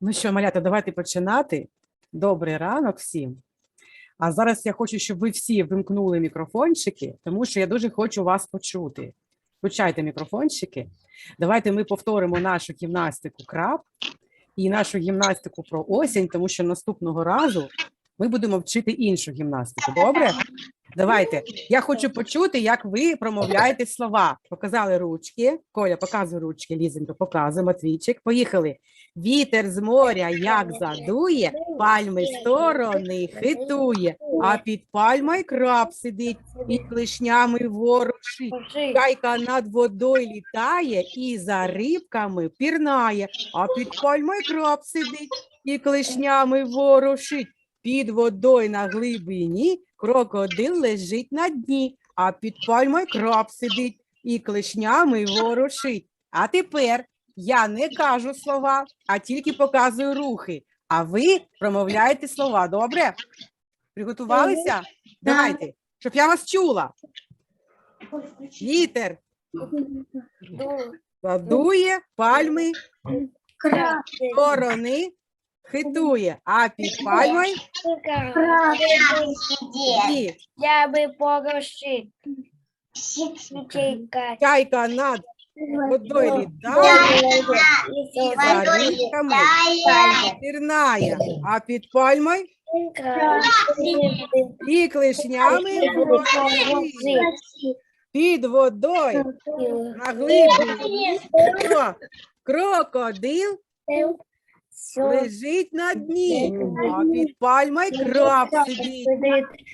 Ну що, малята, давайте починати. Добрий ранок всім. А зараз я хочу, щоб ви всі вимкнули мікрофончики, тому що я дуже хочу вас почути. Включайте мікрофончики. Давайте ми повторимо нашу гімнастику крап і нашу гімнастику про осінь, тому що наступного разу ми будемо вчити іншу гімнастику. Добре? Давайте. Я хочу почути, як ви промовляєте слова. Показали ручки. Коля, показуй ручки, Лізенько, показуй, Матвійчик. Поїхали. Вітер з моря як задує, пальми сторони хитує, а під пальмою краб сидить і клешнями ворушить. Чайка над водою літає і за рибками пірнає, а під пальмою краб сидить і клешнями ворушить. Під водою на глибині крокодил лежить на дні, а під пальмою краб сидить і клешнями ворушить. А тепер я не кажу слова, а тільки показую рухи. А ви промовляєте слова, добре? Приготувалися? Давайте, щоб я вас чула. Вітер задує, пальми сторони хитує, а під пальмою Я би порошив. Чайка. чайка над водою літає, і за річками пірнає, а під пальмою і клешнями під водою на глибині крокодил лежить на дні, а під пальмою краб сидить.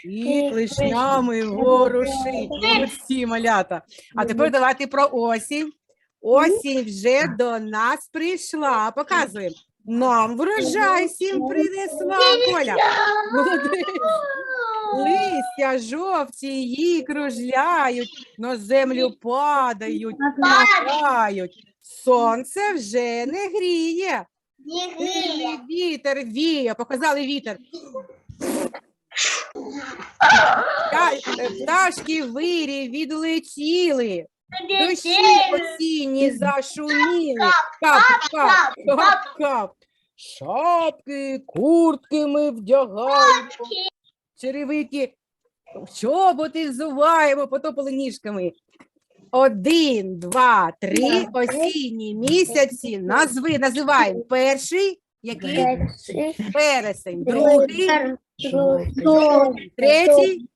І клешнями ворушить. Молодці, малята. А тепер давайте про осінь. Осінь вже до нас прийшла. Показуємо. Нам врожай всім принесла Коля. Молодець. Листя жовті її кружляють, на землю падають, махають. Сонце вже не гріє. Сильний Вітер віє, показали вітер. Та- Пташки вирі відлетіли, дощі осінні зашуміли. Кап, кап, кап, кап. Шапки, куртки ми вдягаємо, черевики, чоботи взуваємо, потопали ніжками. Один, два, три, осінні місяці. Назви, називаємо. Перший, який? Вересень, другий, третій.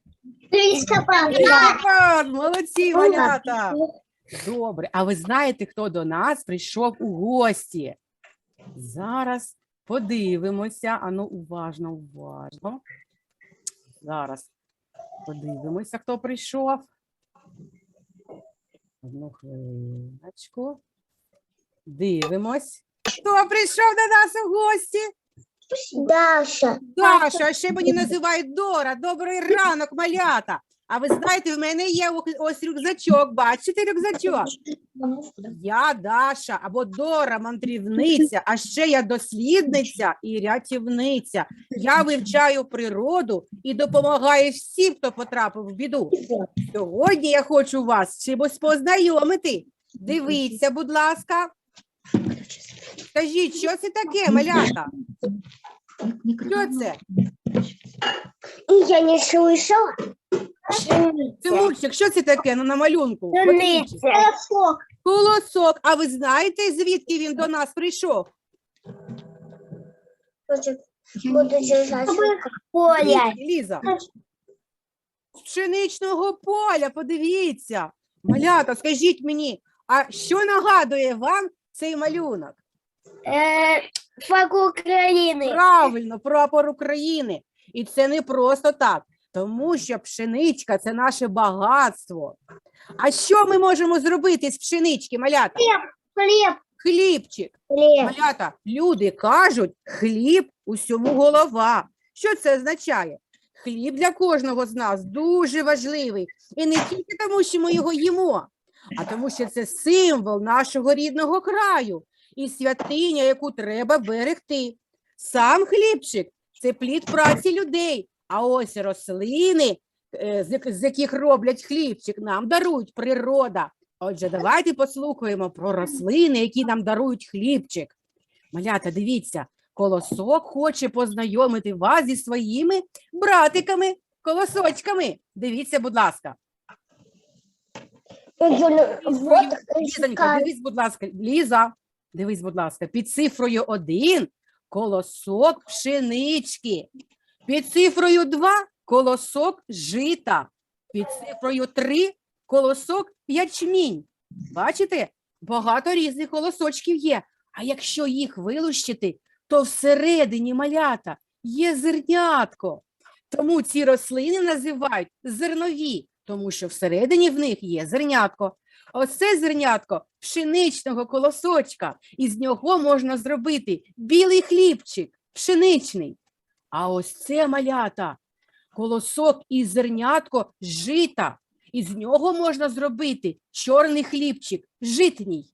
Листопад, молодці, малята. Добре, а ви знаєте, хто до нас прийшов у гості? Зараз подивимося. Ану, уважно, уважно. Зараз подивимося, хто прийшов. Одну хвилиночку. Дивимось. Хто прийшов до нас у гості? Даша. Даша, а ще мені називають Дора. Добрий ранок, малята. А ви знаєте, в мене є ось рюкзачок. Бачите рюкзачок? Я Даша або Дора, мандрівниця, а ще я дослідниця і рятівниця. Я вивчаю природу і допомагаю всім, хто потрапив в біду. Сьогодні я хочу вас чимось познайомити. Дивіться, будь ласка. Скажіть, що це таке, малята? Що це? Я не слышала. Тимурчик, що це таке? Ну, на малюнку. Подивіться. Колосок. А ви знаєте, звідки він до нас прийшов? Поля. Ліза? З пшеничного поля, подивіться. Малята, скажіть мені, а що нагадує вам цей малюнок? Е, Флаг України. Правильно, прапор України. І це не просто так, тому що пшеничка це наше багатство. А що ми можемо зробити з пшенички, малята? Хліб. Хлібчик. Хліб. Малята, люди кажуть, хліб усьому голова. Що це означає? Хліб для кожного з нас дуже важливий. І не тільки тому, що ми його їмо, а тому, що це символ нашого рідного краю і святиня, яку треба берегти. Сам хлібчик це плід праці людей. А ось рослини, е, з яких роблять хлібчик, нам дарують природа. Отже, давайте послухаємо про рослини, які нам дарують хлібчик. Малята, дивіться, колосок хоче познайомити вас зі своїми братиками, колосочками. Дивіться, будь ласка. Лізонька, дивись, будь ласка, Ліза, дивись, будь ласка, під цифрою 1 колосок пшенички. Під цифрою 2 колосок жита. Під цифрою 3 колосок ячмінь. Бачите? Багато різних колосочків є. А якщо їх вилущити, то всередині малята є зернятко. Тому ці рослини називають зернові, тому що всередині в них є зернятко. Оце зернятко пшеничного колосочка, і з нього можна зробити білий хлібчик, пшеничний. А ось це малята, колосок і зернятко жита, і з нього можна зробити чорний хлібчик, житній.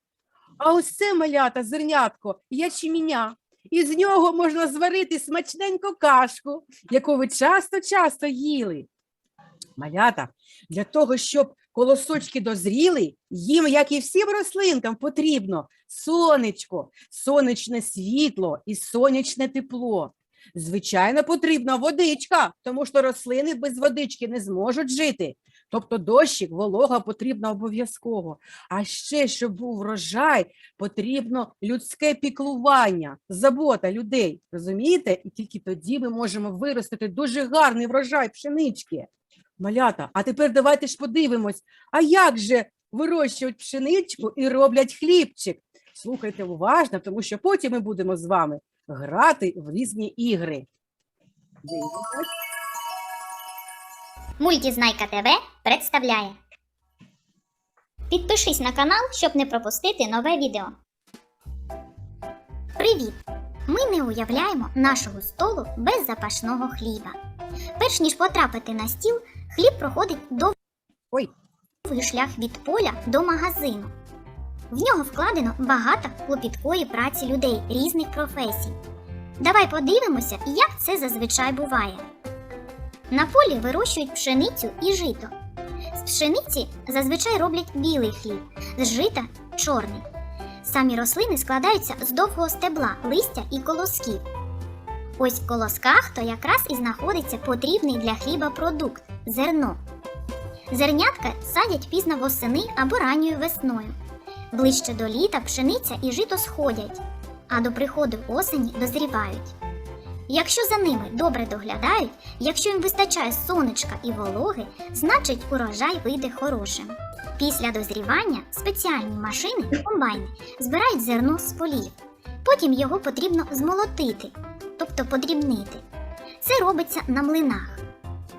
А ось це малята, зернятко, ячменя, і з нього можна зварити смачненьку кашку, яку ви часто-часто їли. Малята, для того, щоб колосочки дозріли, їм, як і всім рослинкам, потрібно сонечко, сонячне світло і сонячне тепло. Звичайно, потрібна водичка, тому що рослини без водички не зможуть жити. Тобто дощик, волога потрібна обов'язково. А ще, щоб був врожай, потрібно людське піклування, забота людей. Розумієте? І тільки тоді ми можемо виростити дуже гарний врожай пшенички. Малята, а тепер давайте ж подивимось, а як же вирощують пшеничку і роблять хлібчик? Слухайте уважно, тому що потім ми будемо з вами грати в різні ігри. Мультізнайка ТВ представляє. Підпишись на канал, щоб не пропустити нове відео. Привіт! Ми не уявляємо нашого столу без запашного хліба. Перш ніж потрапити на стіл, хліб проходить довгий шлях від поля до магазину. В нього вкладено багато клопіткої праці людей різних професій. Давай подивимося, як це зазвичай буває. На полі вирощують пшеницю і жито. З пшениці зазвичай роблять білий хліб, з жита чорний. Самі рослини складаються з довгого стебла, листя і колосків. Ось в колосках то якраз і знаходиться потрібний для хліба продукт зерно. Зернятка садять пізно восени або ранньою весною. Ближче до літа пшениця і жито сходять, а до приходу осені дозрівають. Якщо за ними добре доглядають, якщо їм вистачає сонечка і вологи, значить урожай вийде хорошим. Після дозрівання спеціальні машини, комбайни, збирають зерно з полів. Потім його потрібно змолотити, тобто подрібнити. Це робиться на млинах.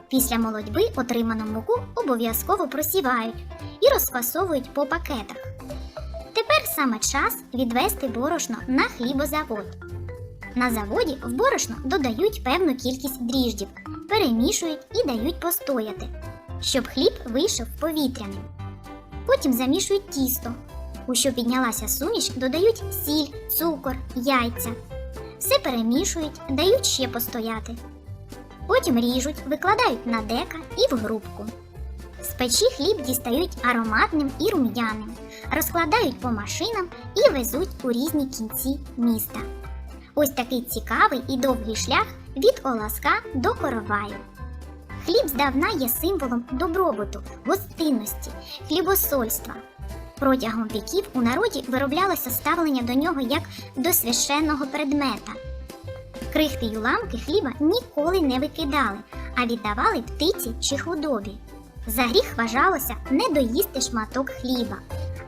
Після молодьби отриману муку обов'язково просівають і розфасовують по пакетах. Тепер саме час відвести борошно на хлібозавод. На заводі в борошно додають певну кількість дріждів, перемішують і дають постояти, щоб хліб вийшов повітряним. Потім замішують тісто. У що піднялася суміш, додають сіль, цукор, яйця. Все перемішують, дають ще постояти. Потім ріжуть, викладають на дека і в грубку. З печі хліб дістають ароматним і рум'яним, розкладають по машинам і везуть у різні кінці міста. Ось такий цікавий і довгий шлях від Оласка до Короваю. Хліб здавна є символом добробуту, гостинності, хлібосольства. Протягом віків у народі вироблялося ставлення до нього як до священного предмета. Крихти й уламки хліба ніколи не викидали, а віддавали птиці чи худобі. За гріх вважалося не доїсти шматок хліба.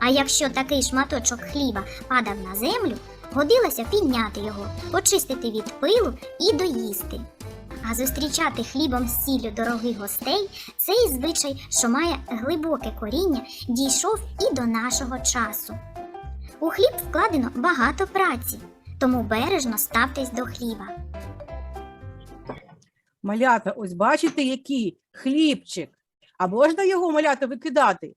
А якщо такий шматочок хліба падав на землю, годилося підняти його, очистити від пилу і доїсти. А зустрічати хлібом з сіллю дорогих гостей цей звичай, що має глибоке коріння, дійшов і до нашого часу. У хліб вкладено багато праці, тому бережно ставтесь до хліба. малята, ось бачите, який хлібчик. А можна його малята викидати?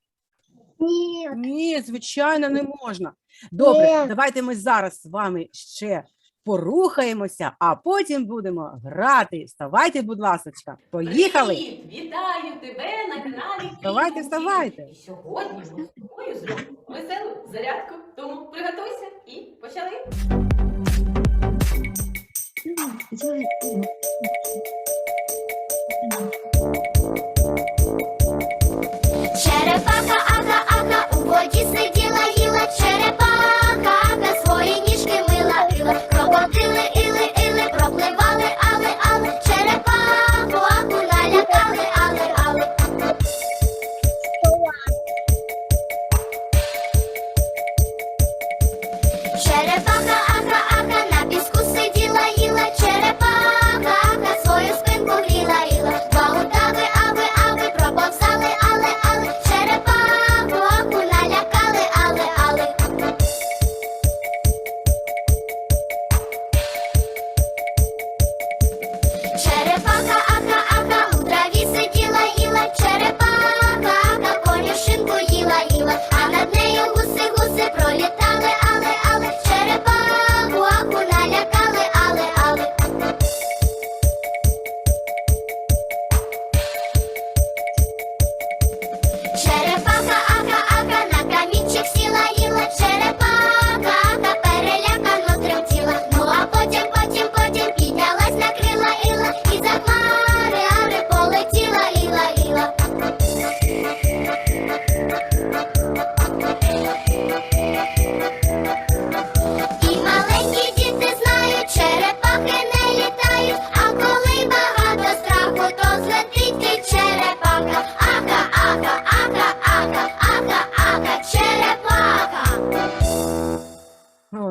Ні. Ні, звичайно, не можна. Добре, Ні. давайте ми зараз з вами ще порухаємося, а потім будемо грати. Вставайте, будь ласка, поїхали. Привіт! Вітаю тебе на каналі. Давайте, Київ. вставайте. І Сьогодні ми з тобою зробимо веселу зарядку. Тому приготуйся і почали. Тісне тіла їла, черепака та свої ніжки мила пила, кропотили, іли, іли, пропливали, але, але черепаку аку налякали, але, але. Черепаку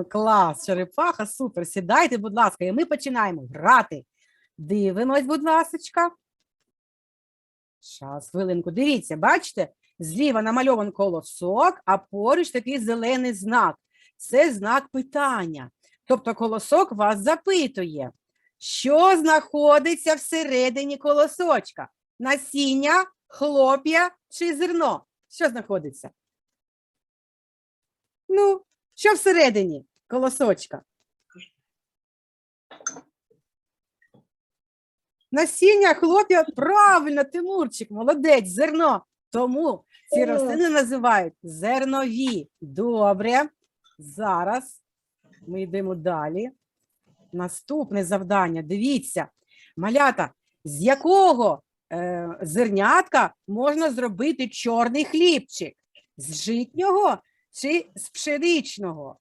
клас, черепаха, супер. Сідайте, будь ласка, і ми починаємо грати. Дивимось, будь ласочка. Щас, хвилинку. Дивіться, бачите, зліва намальований колосок, а поруч такий зелений знак. Це знак питання. Тобто колосок вас запитує, що знаходиться всередині колосочка? Насіння, хлоп'я чи зерно? Що знаходиться? Ну, що всередині колосочка? Насіння, хлоп'я, правильно, Тимурчик, молодець, зерно. Тому ці рослини називають зернові. Добре. Зараз ми йдемо далі. Наступне завдання. Дивіться, малята, з якого е, зернятка можна зробити чорний хлібчик? З житнього чи з пшеничного?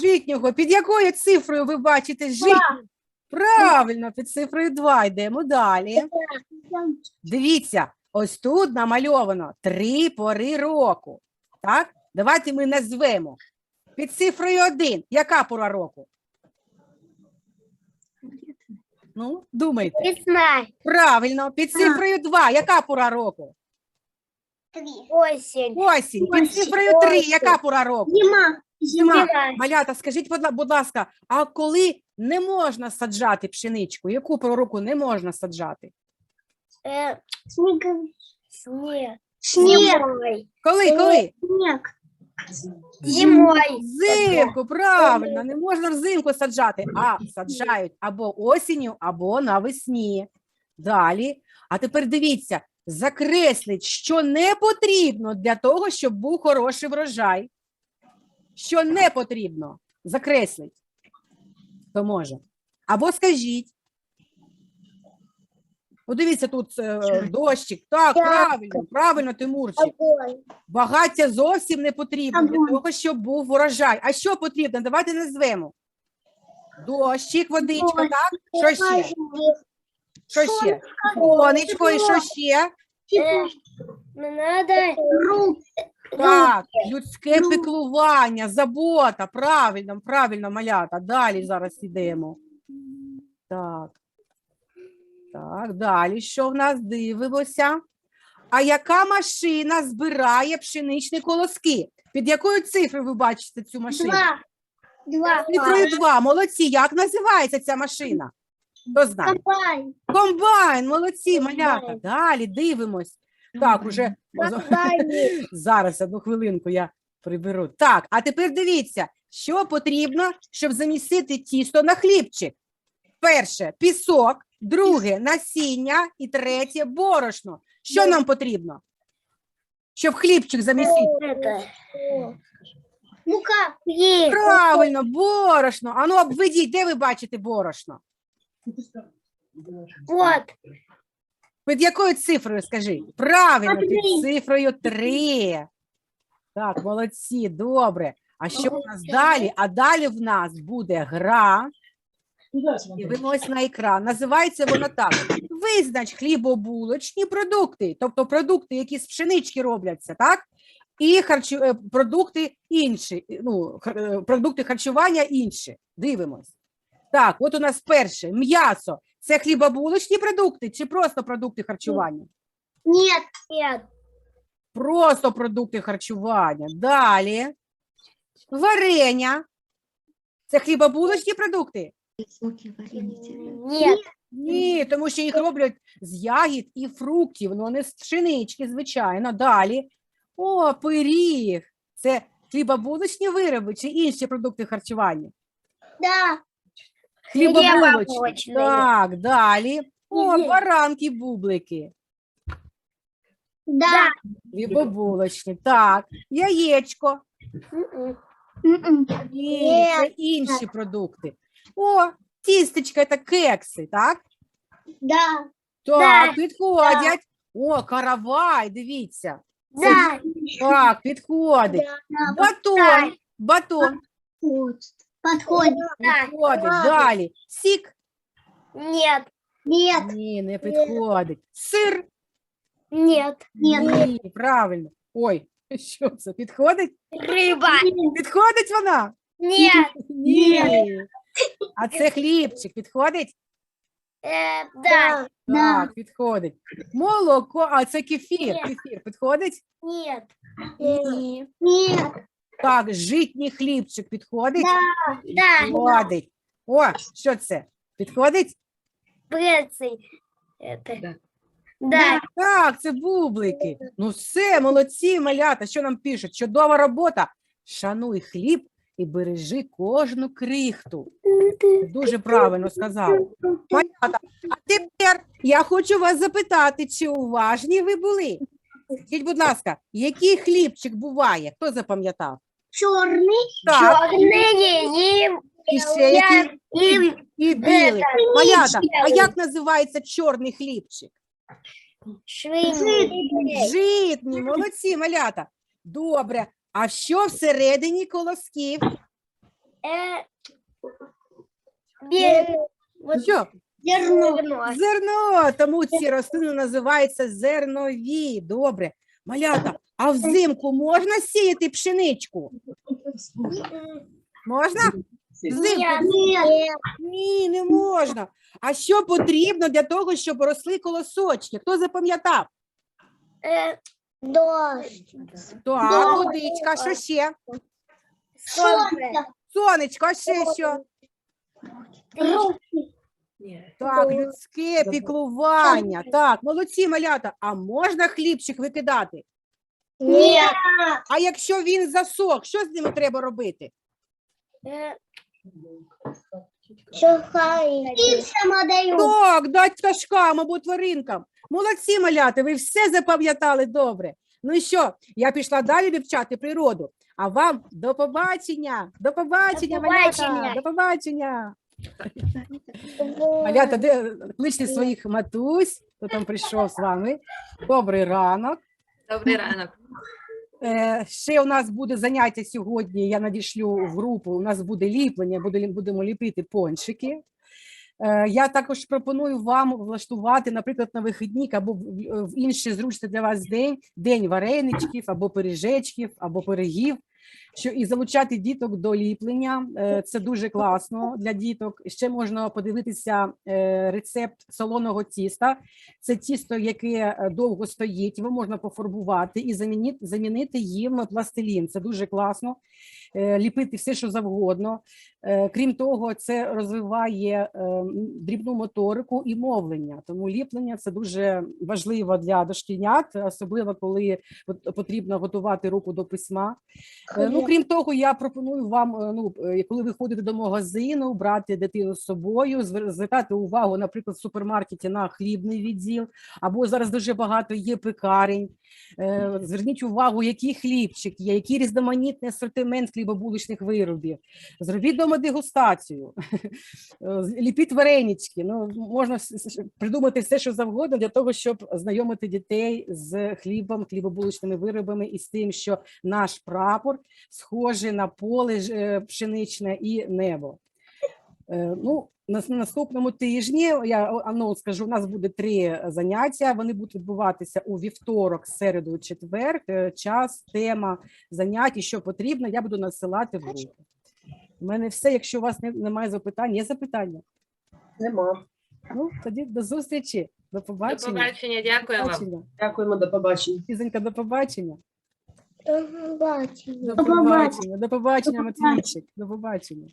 Житнього. Під якою цифрою ви бачите житнє? Правильно, під цифрою 2 йдемо далі. Дивіться, ось тут намальовано три пори року. Так? Давайте ми назвемо. Під цифрою 1. Яка пора року? Ну, думайте. Правильно, під цифрою 2. Яка пора року? Осень. Осінь. Під Осінь, цифрою 3. осінь. Яка пора року? Зима. Зима. Зима. Малята, скажіть, будь ла- будь ласка, а коли не можна саджати пшеничку? Яку пору року не можна саджати? Снег. Снег. Снег. Коли, коли? Снег. Зимой. Взимку, правильно, не можна взимку саджати, а саджають або осінню, або навесні. Далі. А тепер дивіться, закресліть, що не потрібно для того, щоб був хороший врожай. Що не потрібно, закресліть. Хто може. Або скажіть. Подивіться, тут е, дощик. Так, Так. правильно, правильно, Тимурчик. Багаття зовсім не потрібно для того, щоб був урожай. А що потрібно? Давайте назвемо. Дощик, водичка, так? Що ще? Що ще? Сонечко, і що ще? Э, Надо. Так, людське піклування, забота. Правильно, правильно, малята. Далі зараз йдемо. Так. Так, далі що в нас? Дивимося. А яка машина збирає пшеничні колоски? Під якою цифрою ви бачите цю машину? Два. Два. Цифрою 2. Молодці. Як називається ця машина? Хто знає? Комбайн. Комбайн, молодці, малята. Далі дивимось. Так, уже зараз одну хвилинку я приберу. Так, а тепер дивіться, що потрібно, щоб замісити тісто на хлібчик. Перше пісок, друге насіння і третє борошно. Що нам потрібно? Щоб хлібчик замісити? Мука. Правильно, борошно. Ану, обведіть, де ви бачите борошно? Вот. Під якою цифрою скажіть? Правильно, під цифрою 3. Так, молодці, добре. А що у нас далі? А далі в нас буде гра. І винось на екран. Називається вона так: визнач хлібобулочні продукти, тобто продукти, які з пшенички робляться, так? і харчу... е, продукти інші, ну, е, продукти харчування інші. Дивимось. Так, от у нас перше м'ясо. Це хлібобулочні продукти чи просто продукти харчування? Нет. Нет. Просто продукти харчування. Далі. Варення. Це хлібобулочні продукти? Нет. Ні, тому що їх роблять з ягід і фруктів, ну не з пшенички, звичайно. Далі. О, пиріг. Це хлібобулочні вироби чи інші продукти харчування? Да. Хлібобулочні. Так, далі. О, Є. баранки, бублики. Да. Хлібобулочні. Так, яєчко. Ні, це інші продукти. О, тістечка та кекси, так? Да. Так, підходять. О, каравай, дивіться. Да. Так, підходить. Батон, батон, Подходит. Да. підходить. Далі. Сік. Нет. Нет. Ні, не підходить. Сир. Нет. Ні, правильно. Ой, що це? Підходить? Рыба. Підходить вона? Нет. Ні. А це хлібчик, підходить? Э, да. Так, підходить. Молоко, а це кефір. Кефір підходить? Нет. Ні. Нет. Так, житній хлібчик підходить? Да. Підходить. О, що це? Підходить? Это. Да. Так, це бублики. Ну все, молодці, малята. Що нам пишуть? Чудова робота. Шануй хліб і бережи кожну крихту. Дуже правильно сказав. Малята, а тепер я хочу вас запитати, чи уважні ви були? Скажіть, будь ласка, який хлібчик буває? Хто запам'ятав? Черный. Так, Черный. И, і ще який? и, І білий. Малята, а як називається чорний хлібчик? Швейный. Житній, молодці, малята. Добре. А що всередині колосків? Э, бе- вот Що? Зерно. Зерно. Тому ці рослини називаються зернові. Добре. Малята, а взимку можна сіяти пшеничку? Можна? Взимку? Ні, не можна. А що потрібно для того, щоб росли колосочки? Хто запам'ятав? Э, Дождь. Так, водичка, що ще? Солнце. Сонечко, а ще що? Так, людське піклування. Так, молодці, малята. А можна хлібчик викидати? Нет. А якщо він засох, що з ним треба робити? Птицам. Так, дать пташкам або тваринкам. Молодці, малята, ви все запам'ятали добре. Ну і що? Я пішла далі вивчати природу. А вам до побачення. До побачення, До малята. До побачення. Малята, де кличте своїх матусь, хто там прийшов з вами. Добрий ранок. Добрий ранок. Е, ще у нас буде заняття сьогодні. Я надішлю в групу. У нас буде ліплення, буде, будемо ліпити пончики. Е, я також пропоную вам влаштувати, наприклад, на вихідник або в інший зручний для вас день, день вареничків або пиріжечків, або пирогів. Що і залучати діток до ліплення, Е, це дуже класно для діток. Ще можна подивитися е, рецепт солоного тіста. Це тісто, яке е, довго стоїть, його можна пофарбувати і замінити, замінити їм пластилін. Це дуже класно. Ліпити все, що завгодно. Е, Крім того, це розвиває е, дрібну моторику і мовлення. Тому ліплення це дуже важливо для дошкільнят, особливо коли потрібно готувати руку до письма. Е, Ну, крім того, я пропоную вам, ну, коли ви ходите до магазину, брати дитину з собою, звертати увагу, наприклад, в супермаркеті на хлібний відділ, або зараз дуже багато є пекарень. Зверніть увагу, який хлібчик є, який різноманітний асортимент хлібобулочних виробів. Зробіть дома дегустацію, Е, ліпіть варенички. Ну, можна придумати все, що завгодно для того, щоб знайомити дітей з хлібом, хлібобулочними виробами і з тим, що наш прапор схожий на поле е, пшеничне і небо. Е, Ну, на наступному тижні я анонс скажу, у нас буде три заняття. Вони будуть відбуватися у вівторок, середу, четвер. Час, тема занять і що потрібно, я буду надсилати в групу. У мене все. Якщо у вас не- немає запитань, є запитання. Нема. Ну тоді до зустрічі. До До побачення. побачення, дякую вам. Побачення. Дякуємо, до побачення. Побачення. До побачення. До побачення. До побачення, Матвійчик. До побачення.